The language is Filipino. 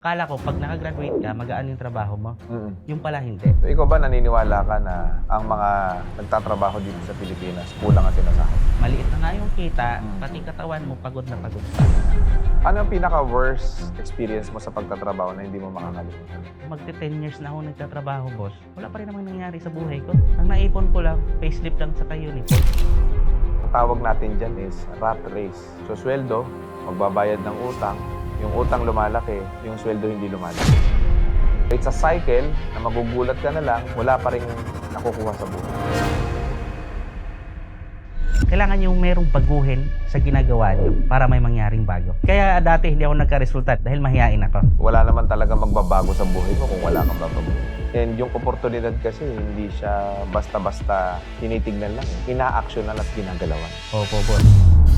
Kala ko, pag nakagraduate ka, magaan yung trabaho mo. Mm. Yung pala hindi. So, ikaw ba naniniwala ka na ang mga nagtatrabaho dito sa Pilipinas kulang ang sinasahod? Maliit na nga yung kita, Mm. pati katawan mo, pagod na pagod pa. Ano ang pinaka-worst experience mo sa pagtatrabaho na hindi mo makakalimutan? Magti 10 years na ako nagtatrabaho, boss. Wala pa rin namang nangyari sa buhay ko. Ang naipon ko lang, payslip lang sa uniform. Ang tawag natin dyan is rat race. So, sweldo, magbabayad ng utang, yung utang lumalaki, yung sweldo hindi lumalaki. It's a cycle na magugulat ka na lang, wala pa rin nakukuha sa buhay. Kailangan yung merong baguhin sa ginagawa niyo para may mangyaring bago. Kaya dati hindi ako nagka-resulta dahil mahihain ako. Wala naman talaga magbabago sa buhay mo kung wala kang babago. And yung oportunidad kasi, hindi siya basta-basta tinitignan lang. Ina-actionan at ginagalawan. Opo, boss.